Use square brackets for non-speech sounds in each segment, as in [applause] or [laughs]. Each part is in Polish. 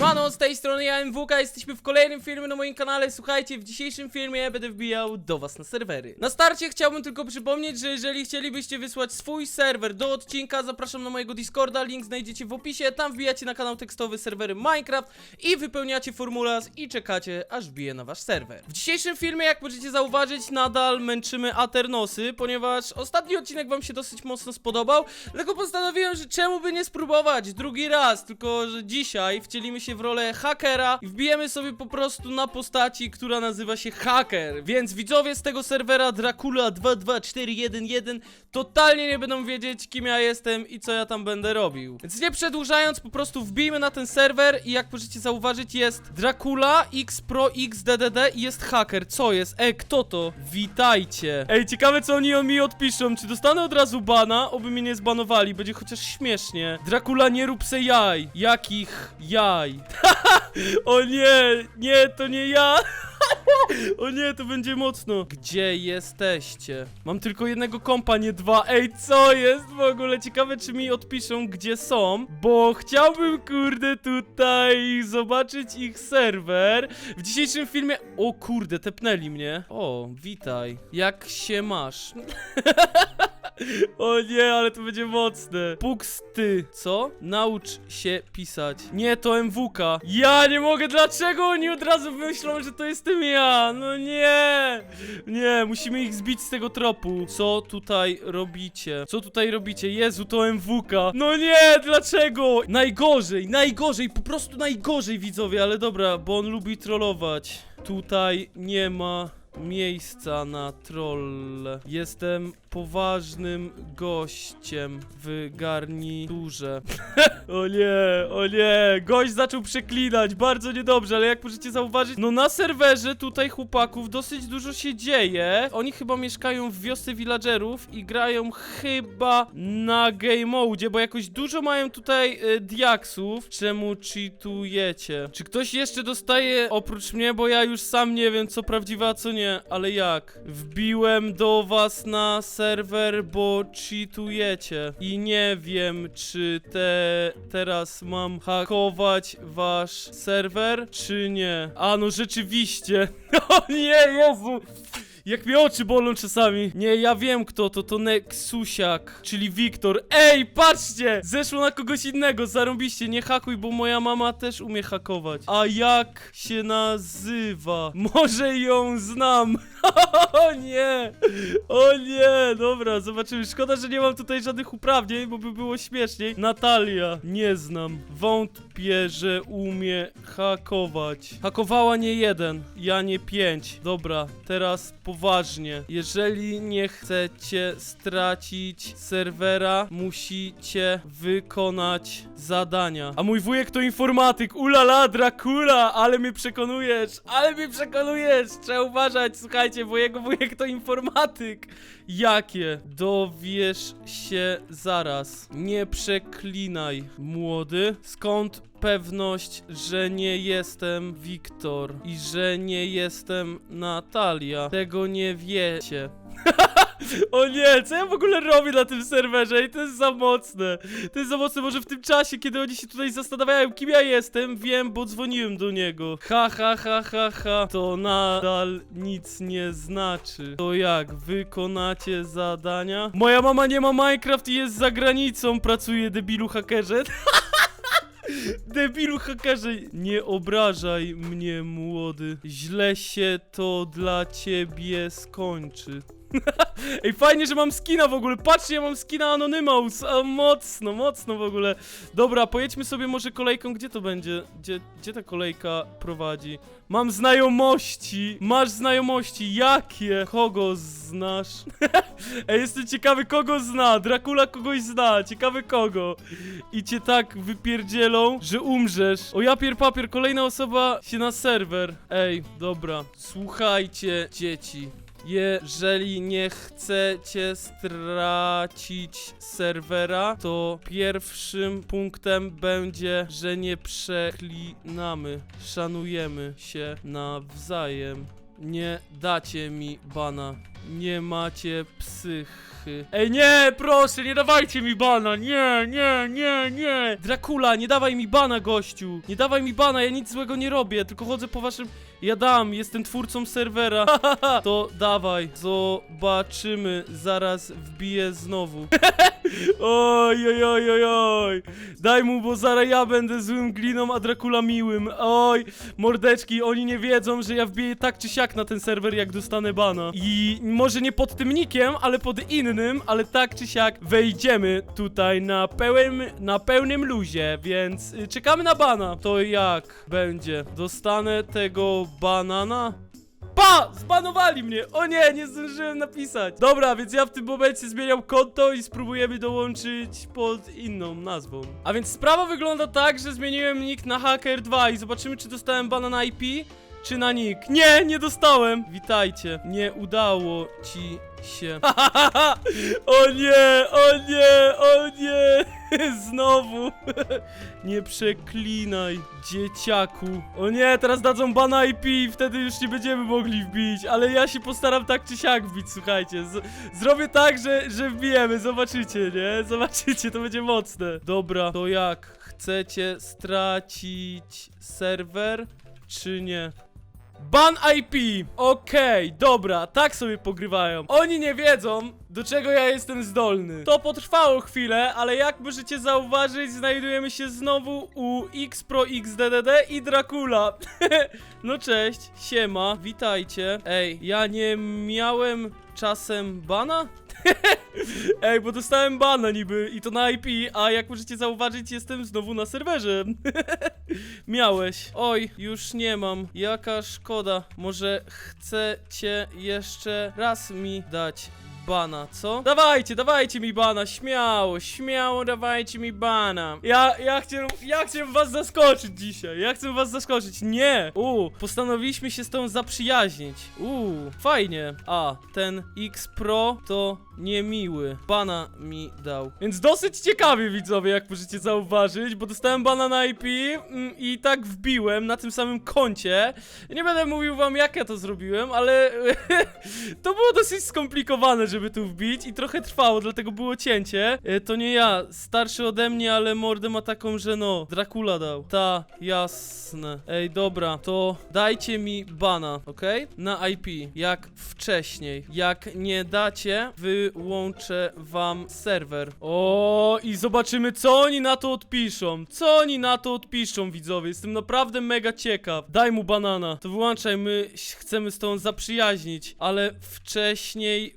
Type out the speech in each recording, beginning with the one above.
Siemano, z tej strony ja jesteśmy w kolejnym filmie na moim kanale. Słuchajcie, w dzisiejszym filmie będę wbijał do was na serwery. Na starcie chciałbym tylko przypomnieć, że jeżeli chcielibyście wysłać swój serwer do odcinka, zapraszam na mojego Discorda, link znajdziecie w opisie. Tam wbijacie na kanał tekstowy serwery Minecraft i wypełniacie formularz i czekacie, aż wbije na wasz serwer. W dzisiejszym filmie, jak możecie zauważyć, nadal męczymy Aternosy, ponieważ ostatni odcinek wam się dosyć mocno spodobał, dlatego postanowiłem, że czemu by nie spróbować drugi raz, tylko że dzisiaj wcielimy się w rolę hakera i wbijemy sobie po prostu na postaci, która nazywa się haker. Więc widzowie z tego serwera Dracula 22411 totalnie nie będą wiedzieć, kim ja jestem i co ja tam będę robił. Więc nie przedłużając, po prostu wbijmy na ten serwer i jak możecie zauważyć, jest Dracula X Pro X DDD i jest haker. Co jest? E, kto to? Witajcie. Ej, ciekawe co oni o mi odpiszą. Czy dostanę od razu bana? Oby mnie nie zbanowali, będzie chociaż śmiesznie. Dracula, nie rób se jaj. Jakich jaj? [laughs] o nie, nie, to nie ja. [laughs] O nie, to będzie mocno. Gdzie jesteście? Mam tylko jednego kompa, nie dwa. Ej, co jest w ogóle? Ciekawe, czy mi odpiszą, gdzie są, bo chciałbym, kurde, tutaj zobaczyć ich serwer. W dzisiejszym filmie... O kurde, tepnęli mnie. O, witaj. Jak się masz? [laughs] [laughs] O nie, ale to będzie mocne. Puksty. Co? Naucz się pisać. Nie, to MWK. Ja nie mogę, dlaczego oni od razu myślą, że to jestem ja? No nie. Nie, musimy ich zbić z tego tropu. Co tutaj robicie? Co tutaj robicie? Jezu, to MWK. No nie, dlaczego? Najgorzej, najgorzej, po prostu najgorzej widzowie, ale dobra, bo on lubi trollować. Tutaj nie ma miejsca na troll. Jestem poważnym gościem w garniturze. [laughs] o nie, o nie, gość zaczął przeklinać, bardzo niedobrze, ale jak możecie zauważyć, no na serwerze tutaj chłopaków dosyć dużo się dzieje. Oni chyba mieszkają w wiosce villagerów i grają chyba na game mode, bo jakoś dużo mają tutaj y, diaksów. Czemu cheatujecie? Czy ktoś jeszcze dostaje oprócz mnie, bo ja już sam nie wiem co prawdziwe, a co nie, ale jak? Wbiłem do was na serwer, bo cheatujecie i nie wiem, czy te teraz mam hakować wasz serwer, czy nie. A no rzeczywiście. [laughs] O nie, Jezu. Jak mi oczy bolą czasami. Nie, ja wiem kto to, to Nexusiak, czyli Wiktor. Ej, patrzcie! Zeszło na kogoś innego, zarąbiście, nie hakuj, bo moja mama też umie hakować. A jak się nazywa? Może ją znam. [laughs] O nie! O nie! Dobra, zobaczymy. Szkoda, że nie mam tutaj żadnych uprawnień, bo by było śmieszniej. Natalia, nie znam. Wątpię, że umie hakować. Hakowała nie jeden, ja nie pięć. Dobra, teraz poważnie. Jeżeli nie chcecie stracić serwera, musicie wykonać zadania. A mój wujek to informatyk. Ulala, Dracula, ale mnie przekonujesz, ale mnie przekonujesz. Trzeba uważać, słuchajcie, bo jego wujek to informatyk. Jakie? Dowiesz się zaraz. Nie przeklinaj, młody. Skąd pewność, że nie jestem Wiktor i że nie jestem Natalia? Tego nie wiecie. [laughs] O nie, co ja w ogóle robię na tym serwerze? I to jest za mocne. To jest za mocne, może w tym czasie, kiedy oni się tutaj zastanawiają, kim ja jestem, wiem, bo dzwoniłem do niego. Ha, ha, ha, ha, ha. To nadal nic nie znaczy. To jak, wykonacie zadania? Moja mama nie ma Minecraft i jest za granicą, pracuje debilu hakerze. [laughs] Debilu hakerze, nie obrażaj mnie, młody. Źle się to dla ciebie skończy. [laughs] Ej, fajnie, że mam skina w ogóle. Patrzcie, ja mam skina Anonymous. A, mocno, mocno w ogóle. Dobra, pojedźmy sobie może kolejką. Gdzie to będzie? Gdzie, gdzie ta kolejka prowadzi? Mam znajomości. Masz znajomości. Jakie? Kogo znasz? [laughs] Ej, jestem ciekawy, kogo zna. Dracula kogoś zna. Ciekawy kogo. I cię tak wypierdzielą, że umrzesz. O japier papier, kolejna osoba się na serwer. Ej, dobra. Słuchajcie, dzieci. Jeżeli nie chcecie stracić serwera, to pierwszym punktem będzie, że nie przeklinamy. Szanujemy się nawzajem. Nie dacie mi bana. Nie macie psychy. Ej, nie, proszę, nie dawajcie mi bana. Nie, nie, nie, nie. Dracula, nie dawaj mi bana, gościu. Nie dawaj mi bana, ja nic złego nie robię, tylko chodzę po waszym... Ja dam, jestem twórcą serwera. to dawaj, zobaczymy. Zaraz wbiję znowu. [laughs] oj, oj, oj, oj, oj. Daj mu, bo zaraz ja będę złym gliną, a Dracula miłym. Oj, mordeczki, oni nie wiedzą, że ja wbiję tak czy siak na ten serwer, jak dostanę bana. I może nie pod tym nikiem, ale pod innym, ale tak czy siak wejdziemy tutaj na pełnym, na pełnym luzie, więc y, czekamy na bana. To jak będzie? Dostanę tego banana? Pa! Zbanowali mnie! O nie, nie zdążyłem napisać. Dobra, więc ja w tym momencie zmieniam konto i spróbujemy dołączyć pod inną nazwą. A więc sprawa wygląda tak, że zmieniłem nick na Hacker2 i zobaczymy, czy dostałem bana na IP, czy na nick. Nie, nie dostałem! Witajcie. Nie udało ci się. [laughs] o nie, o nie, o nie! [laughs] Znowu. [laughs] nie przeklinaj, dzieciaku. O nie, teraz dadzą bana IP wtedy już nie będziemy mogli wbić, ale ja się postaram tak czy siak wbić, słuchajcie. Z zrobię tak, że, że wbijemy, zobaczycie, nie? Zobaczycie, to będzie mocne. Dobra, to jak? Chcecie stracić serwer, czy nie? Ban IP! Okej, dobra, tak sobie pogrywają. Oni nie wiedzą, do czego ja jestem zdolny. To potrwało chwilę, ale jak możecie zauważyć, znajdujemy się znowu u X-Pro XDDD i Dracula. [laughs] no cześć, siema, witajcie. Ej, ja nie miałem czasem bana? [laughs] Ej, bo dostałem bana niby i to na IP, a jak możecie zauważyć, jestem znowu na serwerze. [laughs] Miałeś. Oj, już nie mam. Jaka szkoda. Może chcecie jeszcze raz mi dać bana, co? Dawajcie, dawajcie mi bana, śmiało, śmiało dawajcie mi bana. Ja, ja chcę, ja chcę was zaskoczyć dzisiaj, ja chcę was zaskoczyć, nie! U, postanowiliśmy się z tą zaprzyjaźnić. U, fajnie. A, ten X Pro to niemiły. Bana mi dał. Więc dosyć ciekawie, widzowie, jak możecie zauważyć, bo dostałem bana na IP mm, i tak wbiłem na tym samym koncie. Nie będę mówił wam, jak ja to zrobiłem, ale [laughs] to było dosyć skomplikowane, żeby tu wbić i trochę trwało, dlatego było cięcie. E, To nie ja, starszy ode mnie, ale mordę ma taką, że no, Dracula dał. Ta, jasne. Ej, dobra, to dajcie mi bana, okej? Na IP, jak wcześniej. Jak nie dacie, wyłączę wam serwer. O, i zobaczymy, co oni na to odpiszą. Co oni na to odpiszą, widzowie. Jestem naprawdę mega ciekaw. Daj mu banana. To wyłączaj, my chcemy z tą zaprzyjaźnić. Ale wcześniej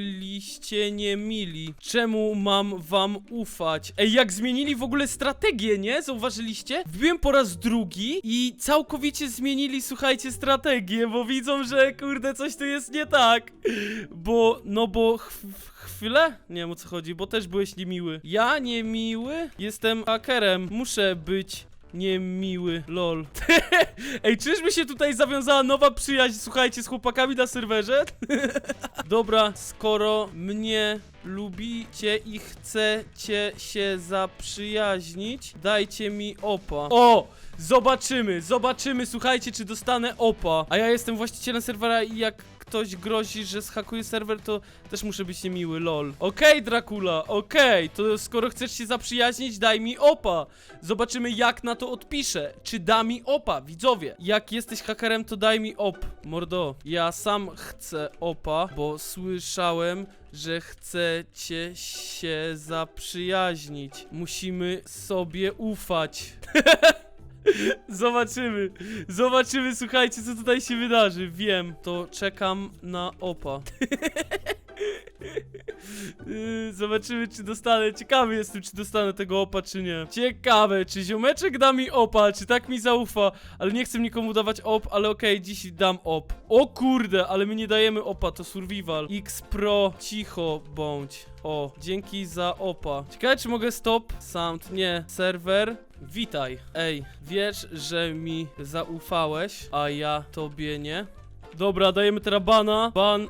byliście niemili. Czemu mam wam ufać? Ej, jak zmienili w ogóle strategię, nie? Zauważyliście? Wbiłem po raz drugi i całkowicie zmienili, słuchajcie, strategię, bo widzą, że kurde, coś tu jest nie tak. Bo, no bo ch chwilę? Nie wiem o co chodzi, bo też byłeś niemiły. Ja niemiły? Jestem hakerem. Muszę być niemiły, lol. [laughs] Ej, czyżby się tutaj zawiązała nowa przyjaźń, słuchajcie, z chłopakami na serwerze? [laughs] Dobra, skoro mnie lubicie i chcecie się zaprzyjaźnić, dajcie mi opa. O! Zobaczymy, zobaczymy, słuchajcie, czy dostanę opa. A ja jestem właścicielem serwera i jak ktoś grozi, że zhakuje serwer, to też muszę być niemiły, lol. Okej, Dracula, okej, to skoro chcesz się zaprzyjaźnić, daj mi opa. Zobaczymy, jak na to odpiszę. Czy da mi opa, widzowie? Jak jesteś hakerem, to daj mi op, mordo. Ja sam chcę opa, bo słyszałem, że chcecie się zaprzyjaźnić. Musimy sobie ufać. [laughs] [laughs] Zobaczymy. Zobaczymy, słuchajcie, co tutaj się wydarzy. Wiem, to czekam na opa. Yy, [laughs] Zobaczymy, czy dostanę. Ciekawy jestem, czy dostanę tego opa, czy nie. Ciekawe, czy ziomeczek da mi opa, czy tak mi zaufa. Ale nie chcę nikomu dawać op, ale okej, dziś dam op. O kurde, ale my nie dajemy opa, to survival. X Pro, cicho bądź. O, dzięki za opa. Ciekawe, czy mogę stop? Sound, nie. Serwer. Witaj. Ej, wiesz, że mi zaufałeś, a ja tobie nie? Dobra, dajemy teraz bana. Ban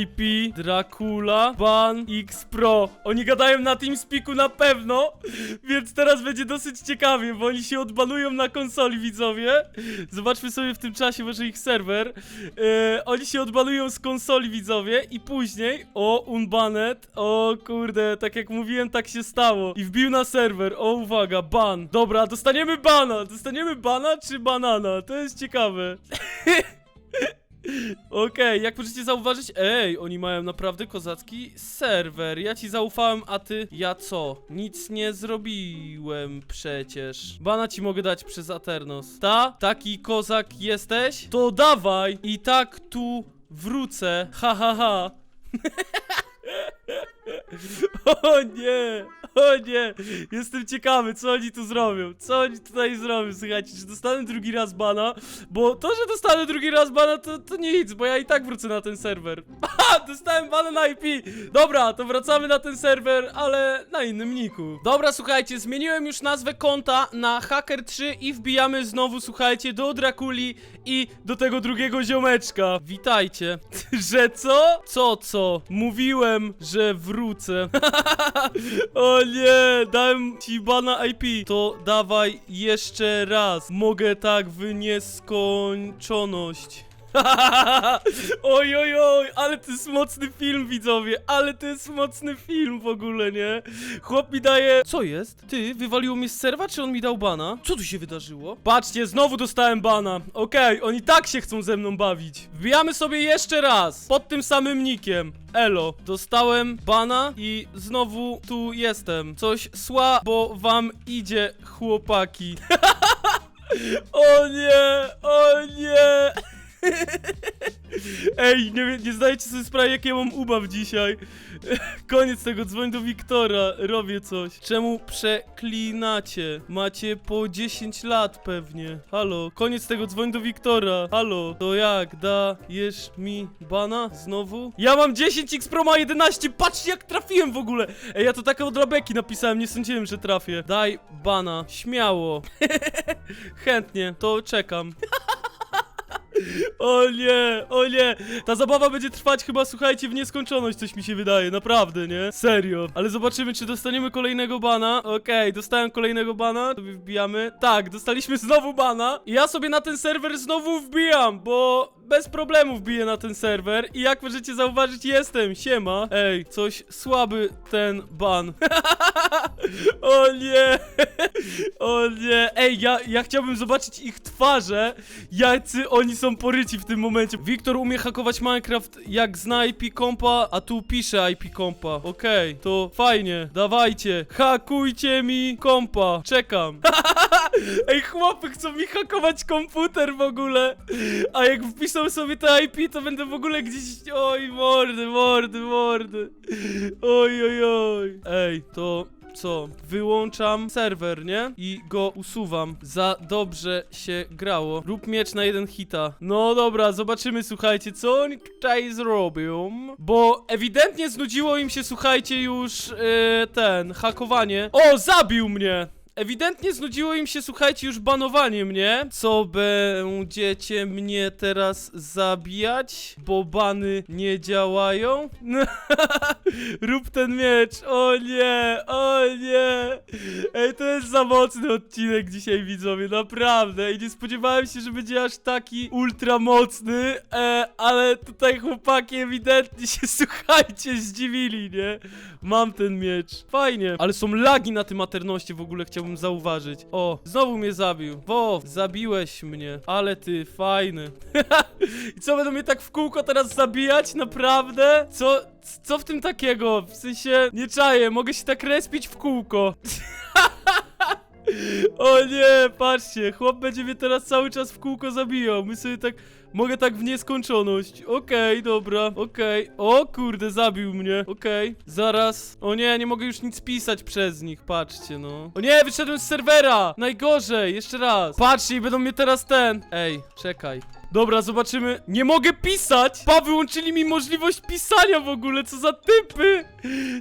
IP, Dracula, Ban, X Pro. Oni gadają na TeamSpeaku na pewno, [laughs] więc teraz będzie dosyć ciekawie, bo oni się odbanują na konsoli, widzowie. Zobaczmy sobie w tym czasie może ich serwer. E, oni się odbanują z konsoli, widzowie, i później, o, unbanet, o kurde, tak jak mówiłem, tak się stało. I wbił na serwer, o uwaga, ban. Dobra, dostaniemy bana, dostaniemy bana czy banana? To jest ciekawe. [laughs] Okej, jak możecie zauważyć, ej, oni mają naprawdę kozacki serwer. Ja ci zaufałem, a ty, ja co? Nic nie zrobiłem przecież. Bana ci mogę dać przez Aternos. Ta? Taki kozak jesteś? To dawaj! I tak tu wrócę. Ha, ha, ha. [laughs] O nie! O nie! Jestem ciekawy, co oni tu zrobią. Co oni tutaj zrobią? Słuchajcie, czy dostanę drugi raz bana? Bo to, że dostanę drugi raz bana, to, to nic, bo ja i tak wrócę na ten serwer. [laughs] Aha, dostałem bana na IP. Dobra, to wracamy na ten serwer, ale na innym niku. Dobra, słuchajcie, zmieniłem już nazwę konta na Hacker3 i wbijamy znowu, słuchajcie, do Drakuli i do tego drugiego ziomeczka. Witajcie. [laughs] że co? Co, co? Mówiłem, że wrócę. [laughs] o nie, dałem ci bana IP. To dawaj jeszcze raz. Mogę tak w nieskończoność. [laughs] oj, oj, oj, ale to jest mocny film, widzowie, ale to jest mocny film w ogóle, nie? Chłop mi daje... Co jest? Ty, wywaliło mnie z serwa, czy on mi dał bana? Co tu się wydarzyło? Patrzcie, znowu dostałem bana. Okej, oni tak się chcą ze mną bawić. Wbijamy sobie jeszcze raz, pod tym samym nikiem. Elo, dostałem bana i znowu tu jestem. Coś słabo wam idzie, chłopaki. [laughs] o nie, o nie. [laughs] Ej, nie, nie zdajecie sobie sprawy, jak ja mam ubaw dzisiaj. [laughs] Koniec tego, dzwoń do Wiktora, robię coś. Czemu przeklinacie? Macie po 10 lat pewnie. Halo, koniec tego, dzwoń do Wiktora. Halo, to jak, dajesz mi bana znowu? Ja mam 10, X Pro ma 11, patrzcie jak trafiłem w ogóle. Ej, ja to takie od napisałem, nie sądziłem, że trafię. Daj bana, śmiało. [laughs] Chętnie, to czekam. O nie, o nie! Ta zabawa będzie trwać chyba, słuchajcie, w nieskończoność, coś mi się wydaje, naprawdę, nie? Serio. Ale zobaczymy, czy dostaniemy kolejnego bana. Okej, dostałem kolejnego bana, sobie wbijamy. Tak, dostaliśmy znowu bana. I ja sobie na ten serwer znowu wbijam, bo bez problemu wbiję na ten serwer. I jak możecie zauważyć, jestem, siema. Ej, coś słaby ten ban. [laughs] o nie! O nie, ej, ja, ja chciałbym zobaczyć ich twarze, jacy oni są poryci w tym momencie. Wiktor umie hakować Minecraft jak zna IP kompa, a tu pisze IP kompa. Okej, to fajnie, dawajcie, hakujcie mi kompa, czekam. [laughs] ej, chłopy chcą mi hakować komputer w ogóle, a jak wpiszą sobie te IP, to będę w ogóle gdzieś, oj, mordy, mordy, mordy. Oj, oj, oj. Ej, to co? Wyłączam serwer, nie? I go usuwam. Za dobrze się grało. Rób miecz na jeden hita. No dobra, zobaczymy, słuchajcie, co oni tutaj zrobią. Bo ewidentnie znudziło im się, słuchajcie, już yy, ten, hakowanie. O, zabił mnie! Ewidentnie znudziło im się, słuchajcie, już banowanie mnie. Co będziecie mnie teraz zabijać? Bo bany nie działają? [laughs] Rób ten miecz. O nie, o nie. Ej, to jest za mocny odcinek dzisiaj, widzowie, naprawdę. I nie spodziewałem się, że będzie aż taki ultra mocny, e, ale tutaj chłopaki ewidentnie się, [laughs] słuchajcie, zdziwili, nie? Mam ten miecz. Fajnie. Ale są lagi na tym maternoście w ogóle, chciałbym zauważyć. O, znowu mnie zabił. Wo, zabiłeś mnie. Ale ty, fajny. [laughs] I co, będą mnie tak w kółko teraz zabijać? Naprawdę? Co, co w tym takiego? W sensie, nie czaję, mogę się tak respić w kółko. [laughs] O nie, patrzcie, chłop będzie mnie teraz cały czas w kółko zabijał. My sobie tak, mogę tak w nieskończoność. Okej, dobra, okej. O kurde, zabił mnie. Okej, zaraz. O nie, nie mogę już nic pisać przez nich, patrzcie no. O nie, wyszedłem z serwera! Najgorzej, jeszcze raz. Patrzcie, i będą mnie teraz ten. Ej, czekaj. Dobra, zobaczymy. Nie mogę pisać! Pa, wyłączyli mi możliwość pisania w ogóle, co za typy!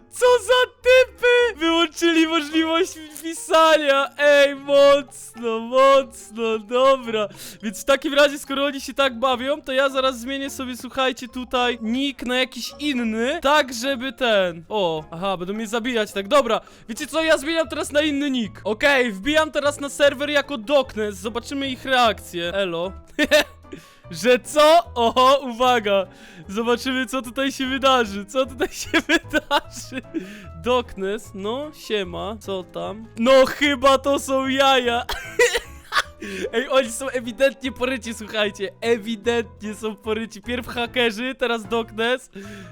Co za typy! Wyłączyli możliwość pisania! Ej, mocno, mocno, dobra. Więc w takim razie, skoro oni się tak bawią, to ja zaraz zmienię sobie, słuchajcie, tutaj nick na jakiś inny, tak żeby ten... O, aha, będą mnie zabijać, tak, dobra. Wiecie co, ja zmieniam teraz na inny nick. Okej, wbijam teraz na serwer jako Doknes, zobaczymy ich reakcję. Elo. [laughs] Że co? Oho, uwaga! Zobaczymy, co tutaj się wydarzy. Co tutaj się [laughs] wydarzy? Doknes, no, siema, co tam? No, chyba to są jaja. [laughs] Ej, oni są ewidentnie poryci, słuchajcie. Ewidentnie są poryci. Pierw hakerzy, teraz Doknes.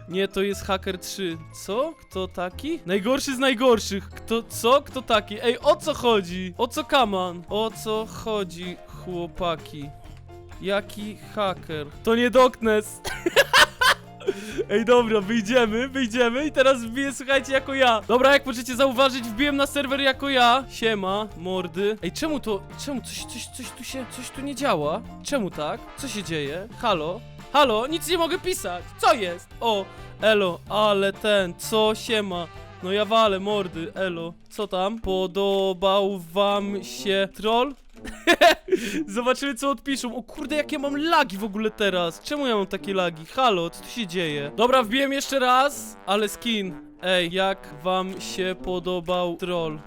Nie, to jest haker 3. Co? Kto taki? Najgorszy z najgorszych. Kto, co? Kto taki? Ej, o co chodzi? O co kaman? O co chodzi, chłopaki? Jaki haker? To nie Doknes. [laughs] Ej, dobra, wyjdziemy, wyjdziemy i teraz wbiję, słuchajcie, jako ja. Dobra, jak możecie zauważyć, wbiłem na serwer jako ja. Siema, mordy. Ej, czemu to, czemu coś, coś, coś tu się, coś tu nie działa? Czemu tak? Co się dzieje? Halo? Halo? Nic nie mogę pisać. Co jest? O, elo, ale ten, co siema? No ja walę, mordy, elo. Co tam? Podobał wam się troll? [laughs] Zobaczymy co odpiszą. O kurde, jakie mam lagi w ogóle teraz. Czemu ja mam takie lagi? Halo, co tu się dzieje? Dobra, wbiłem jeszcze raz, ale skin. Ej, jak wam się podobał troll? [laughs]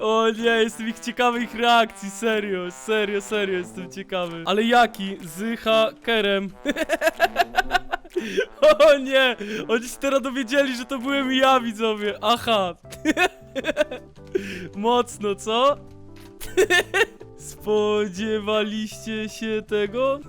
o nie, jestem ich ciekawy ich reakcji, serio, serio, serio jestem ciekawy. Ale jaki? Z hakerem. [laughs] o nie, oni się teraz dowiedzieli, że to byłem ja, widzowie. Aha. [laughs] Mocno, co? Spodziewaliście się tego?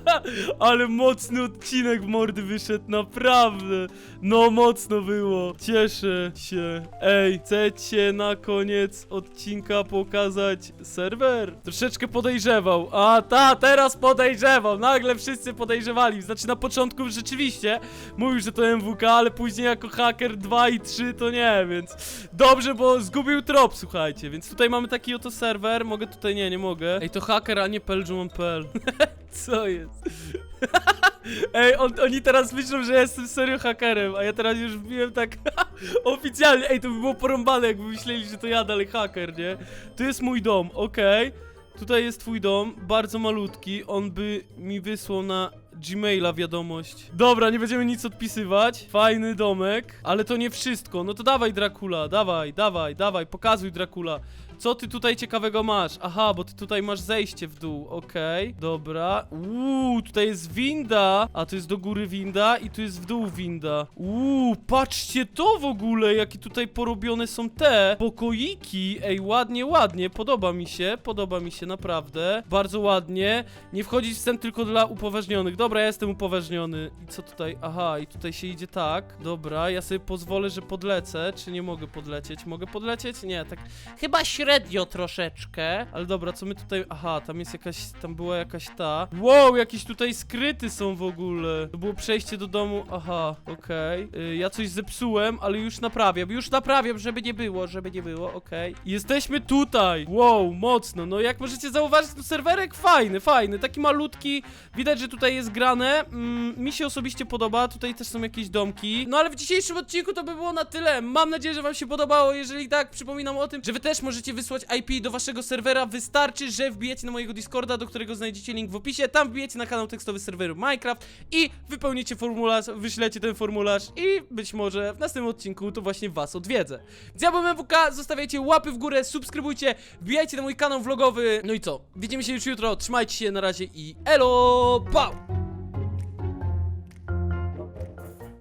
[laughs] Ale mocny odcinek mordy wyszedł, naprawdę. No mocno było. Cieszę się. Ej, chcecie na koniec odcinka pokazać serwer? Troszeczkę podejrzewał. A ta, teraz podejrzewał. Nagle wszyscy podejrzewali. Znaczy na początku rzeczywiście mówił, że to MWK, ale później jako haker 2 i 3 to nie, więc dobrze, bo zgubił trop, słuchajcie. Więc tutaj mamy taki oto serwer. Mogę tutaj, nie, nie mogę. Ej, to haker, a nie peljumon.pl. [laughs] Co jest? [laughs] Ej, on, oni teraz myślą, że ja jestem serio hakerem, a ja teraz już wbiłem tak [laughs] oficjalnie. Ej, to by było porąbane, jakby myśleli, że to ja dalej haker, nie? Tu jest mój dom, okej. Tutaj jest twój dom, bardzo malutki. On by mi wysłał na Gmaila wiadomość. Dobra, nie będziemy nic odpisywać. Fajny domek, ale to nie wszystko. No to dawaj, Dracula, dawaj, dawaj, dawaj, pokazuj, Dracula. Co ty tutaj ciekawego masz? Aha, bo ty tutaj masz zejście w dół, okej, dobra. Uuu, tutaj jest winda, a tu jest do góry winda i tu jest w dół winda. Uuu, patrzcie to w ogóle, jakie tutaj porobione są te pokoiki. Ej, ładnie, ładnie, podoba mi się, podoba mi się naprawdę. Bardzo ładnie. Nie wchodzić w sen tylko dla upoważnionych. Dobra, ja jestem upoważniony. I co tutaj? Aha, i tutaj się idzie tak. Dobra, ja sobie pozwolę, że podlecę. Czy nie mogę podlecieć? Mogę podlecieć? Nie, tak Chyba średnio troszeczkę. Ale dobra, co my tutaj... Aha, tam jest jakaś... Tam była jakaś ta... Wow, jakieś tutaj skryty są w ogóle. To było przejście do domu... Aha, okej. Y, Ja coś zepsułem, ale już naprawiam. Już naprawiam, żeby nie było, żeby nie było, okej. Jesteśmy tutaj. Wow, mocno. No jak możecie zauważyć, to serwerek fajny, fajny. Taki malutki. Widać, że tutaj jest grane. Mm, mi się osobiście podoba. Tutaj też są jakieś domki. No ale w dzisiejszym odcinku to by było na tyle. Mam nadzieję, że wam się podobało. Jeżeli tak, przypominam o tym, że wy też możecie wysłać IP do waszego serwera. Wystarczy, że wbijecie na mojego Discorda, do którego znajdziecie link w opisie. Tam wbijecie na kanał tekstowy serweru Minecraft i wypełnicie formularz, wyślecie ten formularz i być może w następnym odcinku to właśnie was odwiedzę. Byłem MWK, zostawiajcie łapy w górę, subskrybujcie, wbijajcie na mój kanał vlogowy. No i co? Widzimy się już jutro, trzymajcie się, na razie i elo, pał!